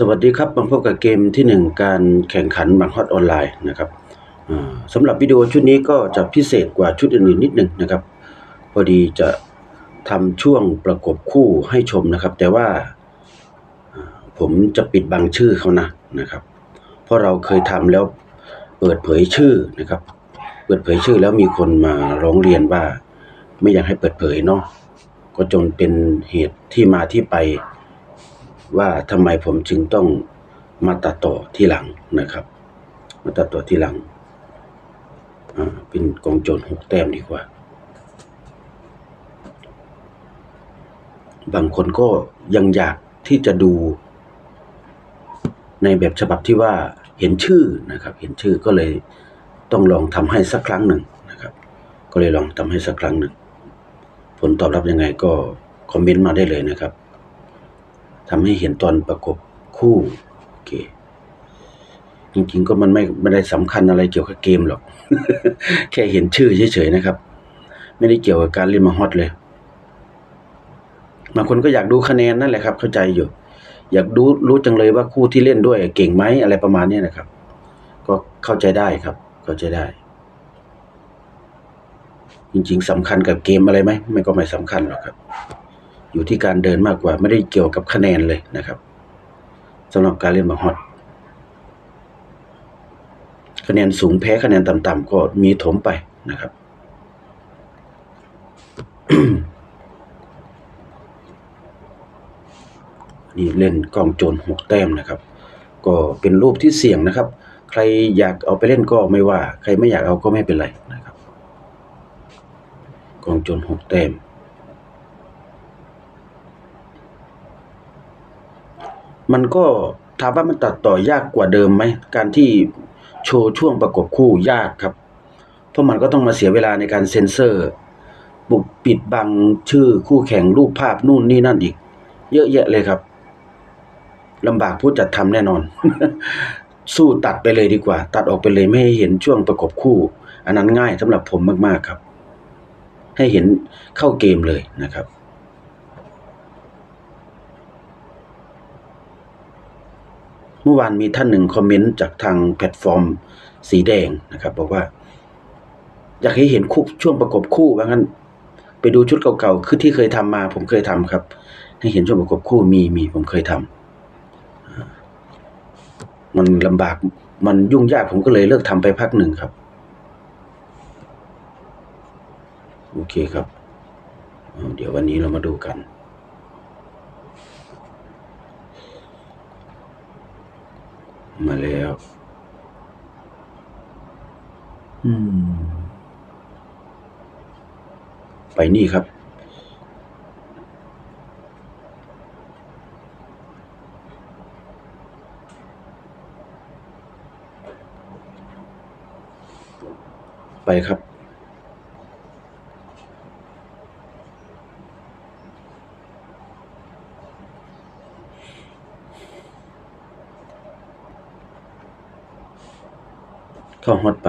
สวัสดีครับมาพบกับเกมที่หนึ่งการแข่งขันบังฮอตออนไลน์นะครับสำหรับวิดีโอชุดนี้ก็จะพิเศษกว่าชุดอื่นๆนิดหนึ่งนะครับ พอดีจะทำช่วงประกบคู่ให้ชมนะครับ แต่ว่าอ่าผมจะปิดบังชื่อเขานะนะครับ เพราะเราเคยทำแล้วเปิดเผยชื่อนะครับ เปิดเผยชื่อแล้วมีคนมาร้องเรียนว่า ไม่อยากให้เปิดเผยเนาะก็จนเป็นเหตุที่มาที่ไป ว่าทำไมผมจึงต้องมาตัดต่อที่หลังนะครับ มาตัดต่อที่หลังเป็นกองโจรหกแต้มดีกว่า บางคนก็ยังอยากที่จะดู ในแบบฉบับที่ว่าเห็นชื่อนะครับ เห็นชื่อก็เลยต้องลองทำให้สักครั้งหนึ่งนะครับ ก็เลยลองทำให้สักครั้งหนึ่ง ผลตอบรับยังไงก็คอมเมนต์มาได้เลยนะครับ ทำให้เห็นตอนประกบคู่โอเคจริงๆก็มันไม่ไม่ได้สำคัญอะไรเกี่ยวกับเกมหรอก แค่เห็นชื่อเฉยๆนะครับ ไม่ได้เกี่ยวกับการเล่นมาฮอตเลยบางคนก็อยากดูคะแนนนั่นแหละครับ เข้าใจอยู่ อยากดูรู้จังเลยว่าคู่ที่เล่นด้วย เก่งไหมอะไรประมาณเนี้นะครับ ก็เข้าใจได้ครับ เข้าใจได้ จริง ๆสำคัญกับเกมอะไรไหมไม่ก็ไม่สำคัญหรอกครับ อยู่ที่การเดินมากกว่า ไม่ได้เกี่ยวกับคะแนนเลยนะครับสำหรับการเล่นบาฮอตคะแนนสูงแพ้คะแนนต่ำๆก็มีถมไปนะครับ นี่เล่นกองโจรหกแต้มนะครับ ก็เป็นรูปที่เสี่ยงนะครับ ใครอยากเอาไปเล่นก็ไม่ว่า ใครไม่อยากเอาก็ไม่เป็นไรนะครับ กองโจรหกแต้ม มันก็ถามว่ามันตัดต่อยากกว่าเดิมไหมการที่โชว์ช่วงประกบคู่ยากครับ เพราะมันก็ต้องมาเสียเวลาในการเซ็นเซอร์บุกปิดบังชื่อคู่แข่งรูปภาพนู่นนี่นั่นอีก เยอะแยะเลยครับลำบากผู้จัดทำแน่นอน สู้ตัดไปเลยดีกว่า ตัดออกไปเลยไม่ให้เห็นช่วงประกบคู่ อันนั้นง่ายสำหรับผมมากๆครับ ให้เห็นเข้าเกมเลยนะครับ มื่อวานมีท่านหนึ่งคอมเมนต์จากทางแพลตฟอร์มสีแดงนะครับ บอกว่า อยากให้เห็นคู่ช่วงประกบคู่ว่างั้น ไปดูชุดเก่าๆคือที่เคยทำมา ผมเคยทำครับ ให้เห็นช่วงประกบคู่มีมีผมเคยทำอ่ามันลำบากมันยุ่งยากผมก็เลยเลิกทำไปพักหนึ่งครับ โอเคครับ เดี๋ยววันนี้เรามาดูกัน มาแล้ว อืม ไปนี่ครับ ไปครับ เข้าฮอตไป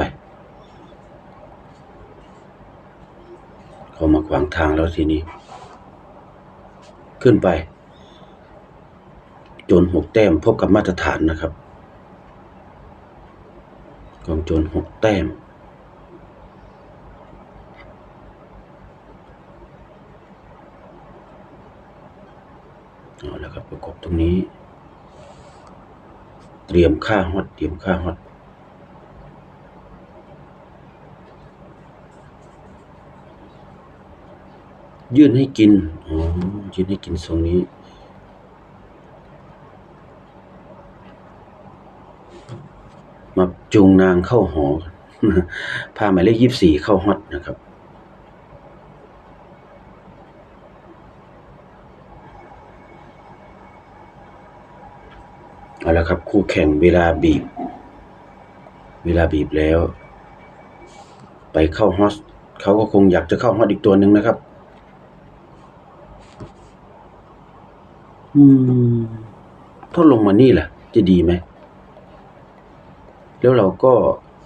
เขามาขวางทางแล้วทีนี้ ขึ้นไป โจรหกแต้มพบกับมาตรฐานนะครับ กองโจรหกแต้มเอาแล้วครับประกบตรงนี้ เตรียมค่าฮอตเตรียมค่าฮอต ยื่นให้กินอ๋อยื่นให้กินทรงนี้ มาจูงนางเข้าหอพาหมายเลขยี่สิบสี่เข้าฮอตนะครับเอาละครับคู่แข่งเวลาบีบ เวลาบีบแล้ว ไปเข้าฮอสเขาก็คงอยากจะเข้าฮอตอีกตัวหนึ่งนะครับ อืม ถ้าลงมานี่แหละจะดีไหม แล้วเราก็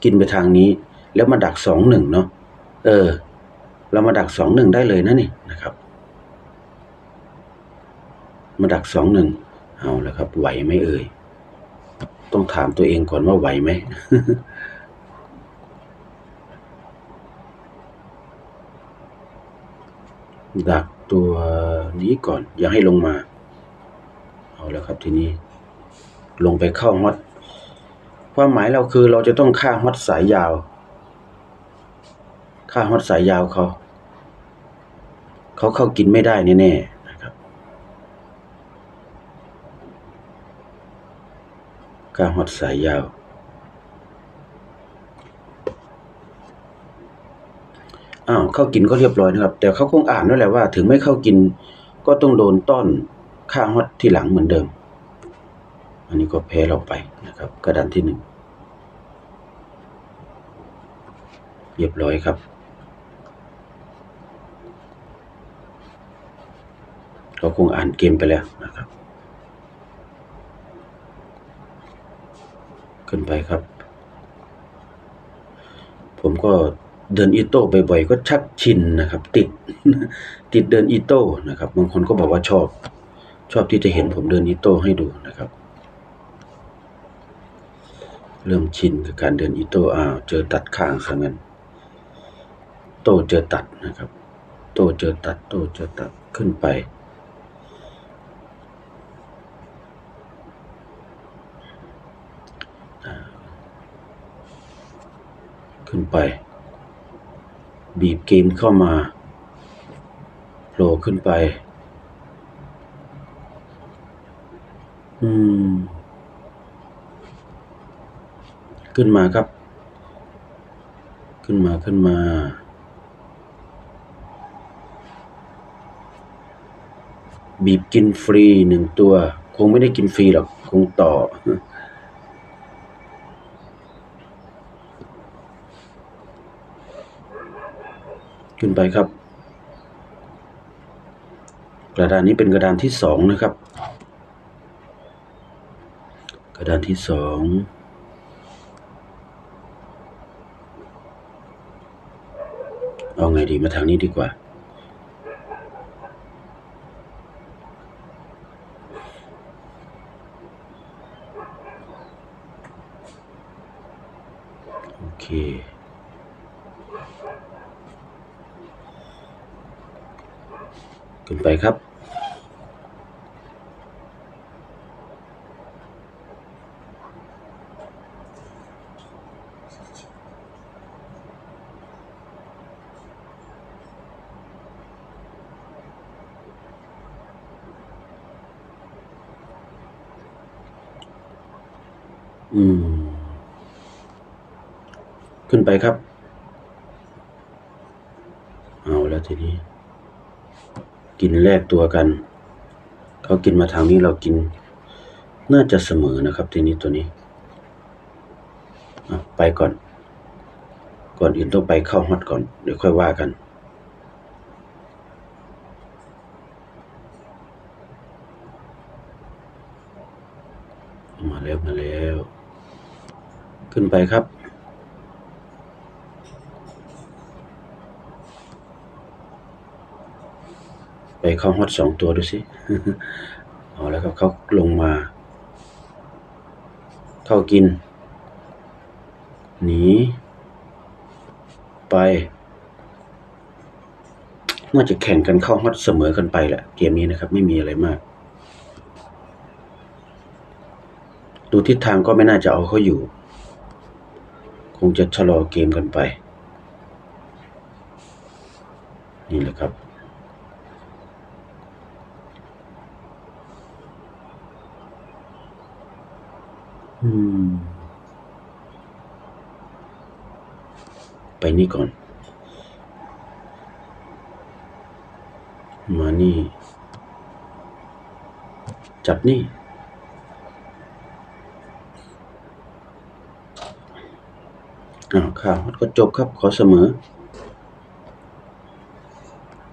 กินไปทางนี้ แล้วมาดักสองหนึ่งเนาะเออ เรามาดักสองหนึ่งได้เลยนะนี่นะครับ มาดักสองหนึ่งเอาแล้วครับ ไหวไหมเอ่ยต้องถามตัวเองก่อนว่าไหวไหมดักตัวนี้ก่อน อย่าให้ลงมา เอาแล้วครับทีนี้ ลงไปเข้าฮอตความหมายเราคือเราจะต้องฆ่าฮอตสายยาวฆ่าฮอตสายยาวเขาเขาเข้ากินไม่ได้แน่ๆนะครับฆ่าฮอตสายยาวอ้าวเข้ากินก็เรียบร้อยนะครับ แต่เขาคงอ่านด้วยแหละว่า ถึงไม่เข้ากินก็ต้องโดนต้อน ฆ่าฮอตที่หลังเหมือนเดิม อันนี้ก็แพ้เราไปนะครับ กระดานที่หนึ่งเรียบร้อยครับเขาคงอ่านเกมไปแล้วนะครับ ขึ้นไปครับ ผมก็เดินอีโต้บ่อยๆก็ชักชินนะครับ ติด ติดเดินอีโต้นะครับบางคนก็บอกว่าชอบ ชอบที่จะเห็นผมเดินอีโต้ให้ดูนะครับ เริ่มชินกับการเดินอีโต้อ้าวเจอตัดข้างซะงั้น โต้เจอตัดนะครับ โต้เจอตัด โต้เจอตัดขึ้นไป ขึ้นไป บีบเกมเข้ามาโผล่ขึ้นไป อืม ขึ้นมาครับ ขึ้นมาขึ้นมา บีบกินฟรีหนึ่งตัว คงไม่ได้กินฟรีหรอก คงต่อ ขึ้นไปครับ กระดานนี้เป็นกระดานที่สองนะครับ ก ระดานที่สองเอาไงดีมาทางนี้ดีกว่า โอเค ขึ้นไปครับ ขึ้นไปครับ เอาแล้วทีนี้ กินแลกตัวกัน เขากินมาทางนี้เรากิน น่าจะเสมอนะครับ ทีนี้ตัวนี้ไปก่อน ก่อนอื่นต้องไปเข้าฮอตก่อน เดี๋ยวค่อยว่ากันมาแล้วมาแล้ว ขึ้นไปครับ ไปเข้าฮอตสองตัวดูสิเอาแล้วครับเขาลงมา เข้ากิน หนี ไปน่าจะแข่งกันเข้าฮอตเสมอกันไปแหละเกมนี้นะครับ ไม่มีอะไรมาก ดูทิศทางก็ไม่น่าจะเอาเขาอยู่ คงจะชะลอเกมกันไป นี่แหละครับ ไปนี่ก่อน มานี่ จับนี่ อ้าวข่าวก็จบครับ ขอเสมอ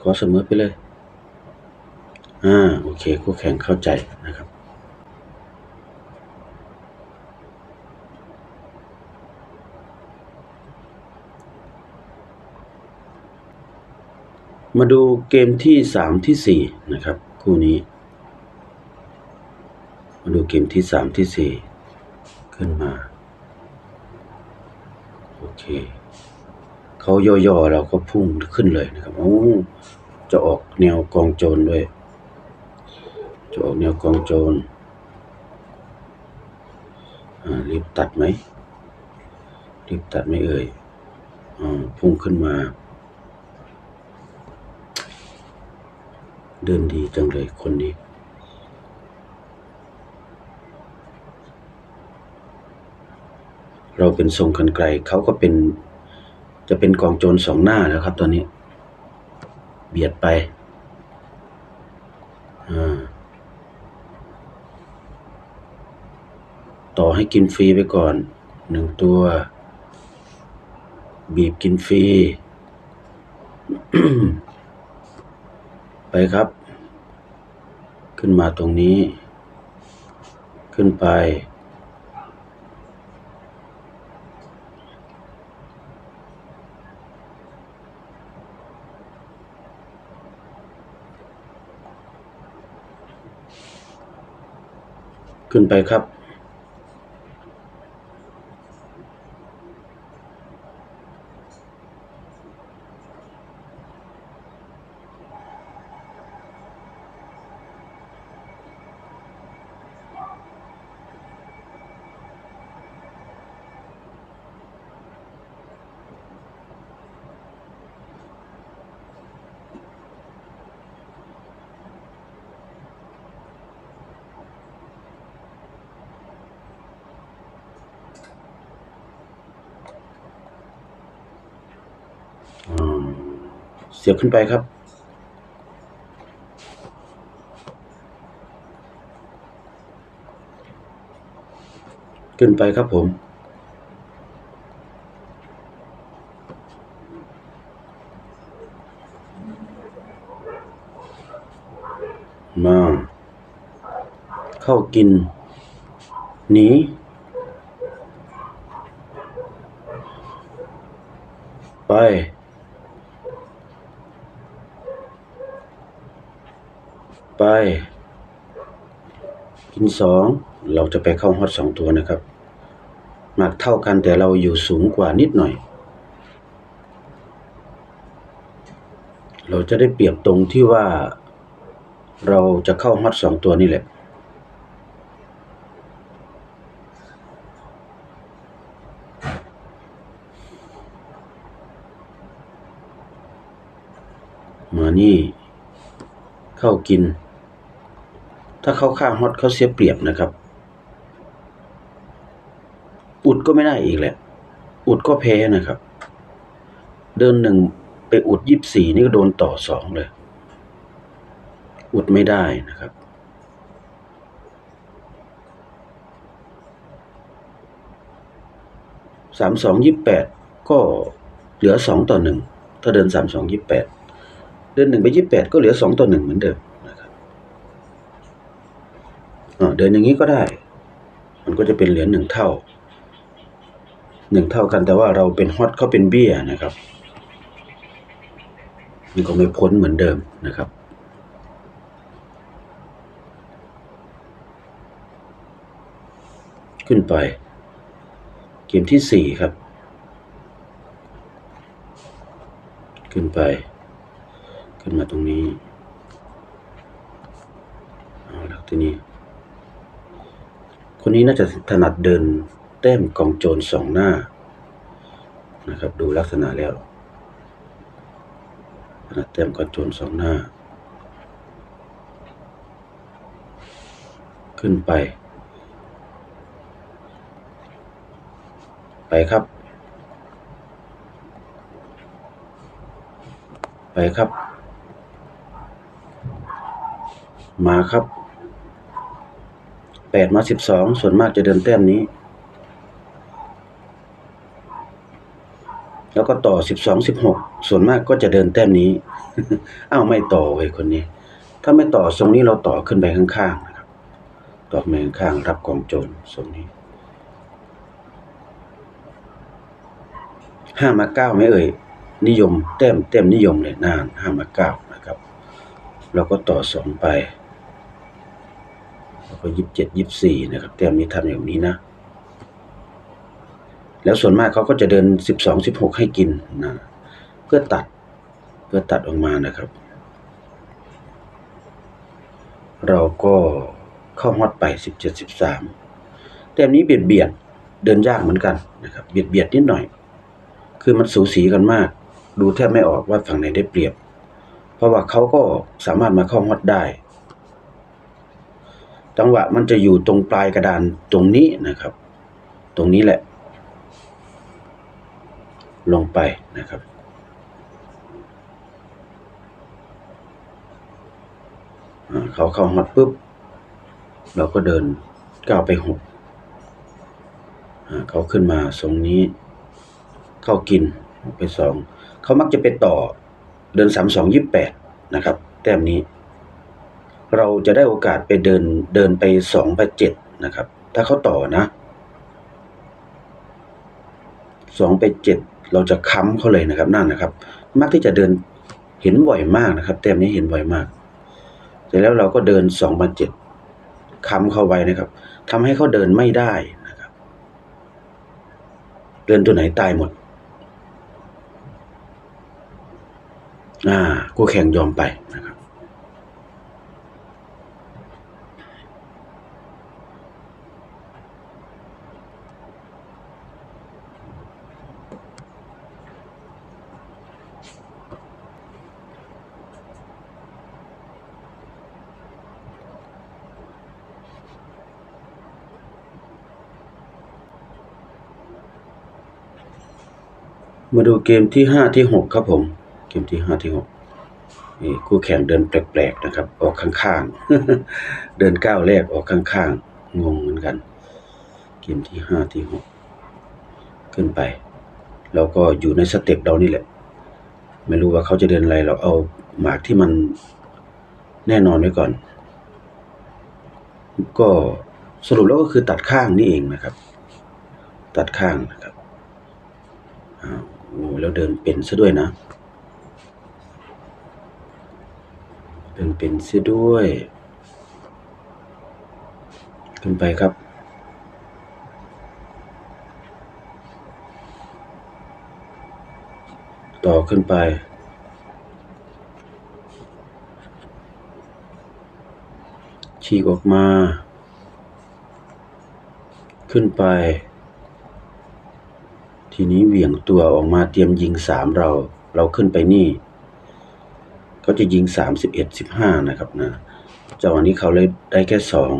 ขอเสมอไปเลย อ่า โอเค คู่แข่งเข้าใจนะครับ มาดูเกมที่สามที่สี่นะครับ คู่นี้ มาดูเกมที่สามที่สี่ขึ้นมา โอเคเขาย่อๆเราก็พุ่งขึ้นเลยนะครับโอ้จะออกแนวกองโจรด้วย จะออกแนวกองโจรรีบตัดไหมรีบตัดไม่เอ่ยอพุ่งขึ้นมา ดินดีจังเลยคนนี้ เราเป็นทรงกันไกลเขาก็เป็น จะเป็นกองโจรสองหน้าแล้วครับตอนนี้ เบียดไปต่อให้กินฟรีไปก่อนหนึ่งตัว บีบกินฟรีไปครับ ขึ้นมาตรงนี้ ขึ้นไป ขึ้นไปครับ เสียบขึ้นไปครับ ขึ้นไปครับผม มา เข้ากิน หนีไป ไป กินสองเราจะไปเข้าฮอตสองตัวนะครับหมากเท่ากันแต่เราอยู่สูงกว่านิดหน่อย เราจะได้เปรียบตรงที่ว่า เราจะเข้าฮอตสองตัวนี่แหละมานี่ เข้ากิน ถ้าเขาข้าฮอตเขาเสียเปรียบนะครับ อุดก็ไม่ได้อีกแหละ อุดก็แพ้นะครับ เดินหนึ่งไปอุดยี่สี่นี่ก็โดนต่อสองเลย อุดไม่ได้นะครับ สามสองยี่แปดก็เหลือสองต่อหนึ่งถ้าเดินสามสองยี่แปดเดินหนึ่งไปยี่แปดก็เหลือสองต่อหนึ่งเหมือนเดิม เดินอย่างนี้ก็ได้ มันก็จะเป็นเหรียญหนึ่งเท่าหนึ่งเท่ากันแต่ว่าเราเป็นฮอตเขาเป็นเบี้ยนะครับมันก็ไม่พ้นเหมือนเดิมนะครับ ขึ้นไป เกมที่สี่ครับ ขึ้นไป ขึ้นมาตรงนี้ เอาละทีนี้ คนนี้น่าจะถนัดเดินแต้มกองโจรสองหน้านะครับ ดูลักษณะแล้วถนัดแต้มกองโจรสองหน้า ขึ้นไป ไปครับ ไปครับ มาครับ แปดมาสิบสองส่วนมากจะเดินแต้มนี้ แล้วก็ต่อสิบสองสิบหกส่วนมากก็จะเดินแต้มนี้ อ้าวไม่ต่อเว้ยคนนี้ ถ้าไม่ต่อทรงนี้เราต่อขึ้นไปข้างๆนะครับ ต่อไปข้างๆรับกองโจรทรงนี้ห้ามาเก้าไหมเอ่ยนิยมแต้มแต้มนิยมเลยนานห้ามาเก้านะครับ เราก็ต่อสองไป ก็ยี่สิบเจ็ดยี่สิบสี่นะครับแต้มนี้ทำอย่างนี้นะ แล้วส่วนมากเขาก็จะเดินสิบสองสิบหกให้กินนะเพื่อตัดเพื่อตัดออกมานะครับ เราก็เข้าฮอตไปสิบเจ็ดสิบสามแต้มนี้เบียดเบียดเดินยากเหมือนกันนะครับ เบียดเบียดนิดหน่อย คือมันสูสีกันมาก ดูแทบไม่ออกว่าฝั่งไหนได้เปรียบ เพราะว่าเขาก็สามารถมาเข้าฮอตได้ จังหวะมันจะอยู่ตรงปลายกระดานตรงนี้นะครับ ตรงนี้แหละ ลงไปนะครับ เขาเข้าฮอตปุ๊บ เราก็เดินก้าวไปหกเขาขึ้นมาทรงนี้ เข้ากินไปสอง เขามักจะไปต่อเดินสามสองยี่แปดนะครับ แต้มนี้ เราจะได้โอกาสไปเดินเดินไปสองไปเจ็ดนะครับ ถ้าเขาต่อนะสองไปเจ็ดเราจะค้ำเขาเลยนะครับนั่นนะครับ มักที่จะเดินเห็นบ่อยมากนะครับ แต้มนี้เห็นบ่อยมากเสร็จแล้วเราก็เดินสองมาเจ็ดค้ำเข้าไว้นะครับทำให้เขาเดินไม่ได้นะครับ เดินตัวไหนตายหมดอ่าคู่แข่งยอมไปนะครับ มาดูเกมที่ห้าที่หกครับผม เกมที่ห้าที่หกนี่คู่แข่งเดินแปลกๆนะครับ ออกข้างๆ เดินก้าวแรกออกข้างๆ งงเหมือนกัน เกมที่ห้าที่หกขึ้นไป เราก็อยู่ในสเต็ปเรานี่แหละ ไม่รู้ว่าเขาจะเดินอะไร เราเอาหมากที่มันแน่นอนไว้ก่อน ก็สรุปแล้วก็คือตัดข้างนี่เองนะครับ ตัดข้างนะครับอ้าว โอ้แล้วเดินเป็นซะด้วยนะ เดินเป็นซะด้วย ขึ้นไปครับต่อขึ้นไป ฉีกออกมา ขึ้นไป ทีนี้เหวี่ยงตัวออกมาเตรียมยิงสามเรา เราขึ้นไปนี่ เขาจะยิงสามสิบเอ็ดสิบห้านะครับนะจังหวะนี้เขาเลยได้แค่สอง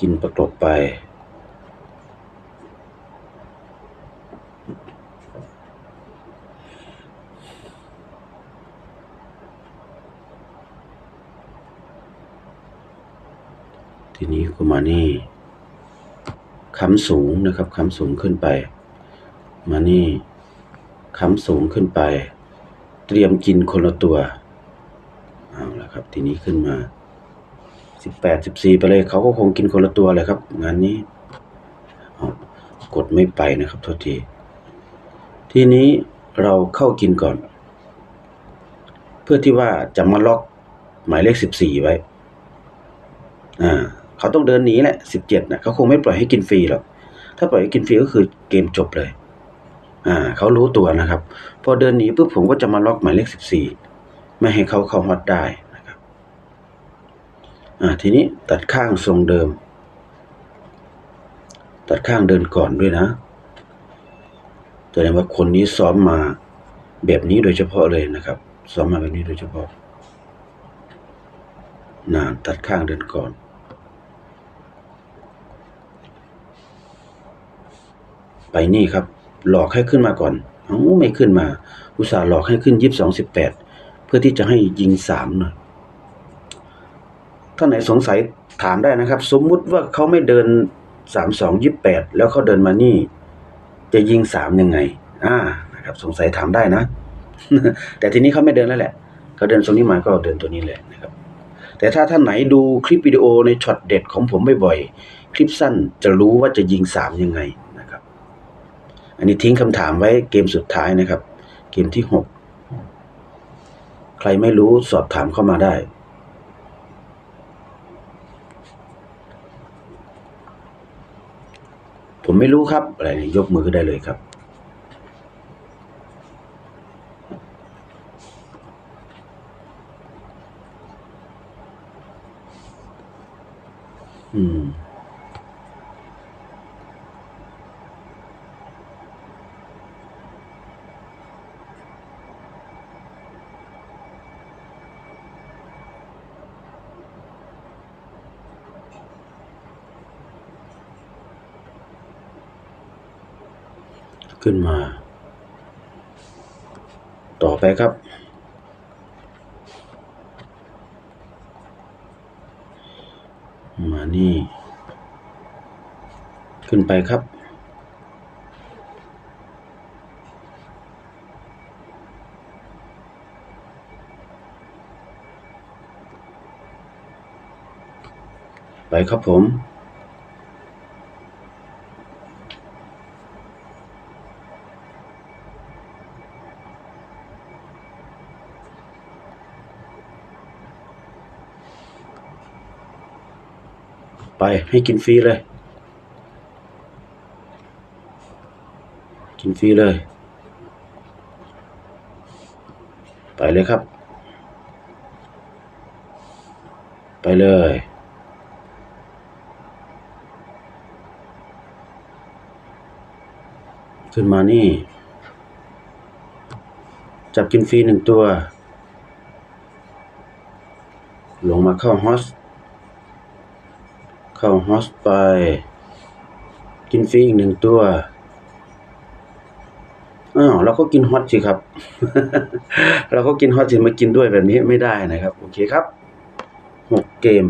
กินประกบไป ทีนี้ก็มานี่ ค้ำสูงนะครับค้ำสูงขึ้นไป มานี่ค้ำสูงขึ้นไป เตรียมกินคนละตัวเอาละครับ ทีนี้ขึ้นมาสิบแปดสิบสี่ไปเลยเขาก็คงกินคนละตัวเลยครับ งานนี้กดไม่ไปนะครับโทษที ทีนี้เราเข้ากินก่อน เพื่อที่ว่าจะมาล็อกหมายเลขสิบสี่ไว้ อ่า เขาต้องเดินหนีแหละสิบเจ็ดนะเขาคงไม่ปล่อยให้กินฟรีหรอกถ้าปล่อยให้กินฟรีก็คือเกมจบเลย อ่าเขารู้ตัวนะครับ พอเดินหนีปุ๊บผมก็จะมาล็อกหมายเลขสิบสี่ไม่ให้เขาเข้าฮอตได้นะครับ อ่าทีนี้ตัดข้างทรงเดิม ตัดข้างเดินก่อนด้วยนะแสดงว่าคนนี้ซ้อมมาแบบนี้โดยเฉพาะเลยนะครับซ้อมมาแบบนี้โดยเฉพาะนานตัดข้างเดินก่อน ไปนี่ครับ หลอกให้ขึ้นมาก่อนเอ้าไม่ขึ้นมา อุตส่าห์หลอกให้ขึ้นยี่สิบสองสิบแปดเพื่อที่จะให้ยิงสามหน่อยท่านไหนสงสัยถามได้นะครับ สมมุติว่าเขาไม่เดินสามสองยี่แปดแล้วเขาเดินมานี่ จะยิงสามยังไง อ่านะครับ สงสัยถามได้นะ แต่ทีนี้เขาไม่เดินแล้วแหละเขาเดินตรงนี้มาก็เดินตัวนี้เลยนะครับ แต่ถ้าท่านไหนดูคลิปวิดีโอในช็อตเด็ดของผมบ่อยๆคลิปสั้นจะรู้ว่าจะยิงสามยังไง อันนี้ทิ้งคำถามไว้เกมสุดท้ายนะครับ เกมที่หกใครไม่รู้สอบถามเข้ามาได้ ผมไม่รู้ครับอะไรยกมือได้เลยครับ อืม ขึ้นมา ต่อไปครับ มานี่ ขึ้นไปครับ ไปครับผม ไปให้กินฟรีเลย กินฟรีเลย ไปเลยครับ ไปเลยขึ้นมานี่ จับกินฟรีหนึ่งตัว ลงมาเข้าฮอส เข้าฮอสไป กินฟรีอีกหนึ่งตัวอ้าวเราก็กินฮอตสิครับ เราก็กินฮอตสิมากินด้วยแบบนี้ไม่ได้นะครับ โอเคครับหกเกม